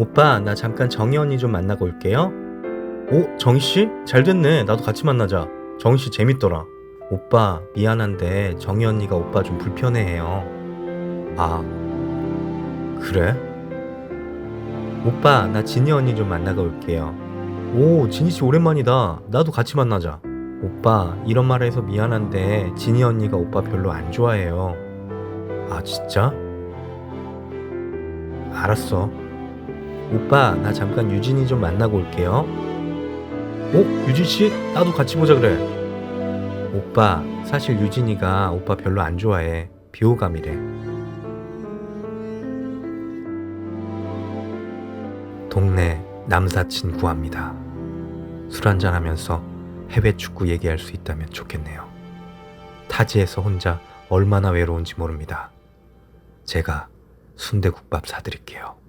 오빠, 나 잠깐 정희 언니 좀 만나고 올게요. 오, 정희 씨? 잘 됐네. 나도 같이 만나자. 정희 씨 재밌더라. 오빠, 미안한데 정희 언니가 오빠 좀 불편해해요. 아, 그래? 오빠, 나 진희 언니 좀 만나고 올게요. 오, 진희 씨 오랜만이다. 나도 같이 만나자. 오빠, 이런 말 해서 미안한데 진희 언니가 오빠 별로 안 좋아해요. 아, 진짜? 알았어. 오빠, 나 잠깐 유진이 좀 만나고 올게요. 어? 유진 씨? 나도 같이 보자 그래. 오빠, 사실 유진이가 오빠 별로 안 좋아해. 비호감이래. 동네 남사친 구합니다. 술 한잔 하면서 해외 축구 얘기할 수 있다면 좋겠네요. 타지에서 혼자 얼마나 외로운지 모릅니다. 제가 순대국밥 사드릴게요.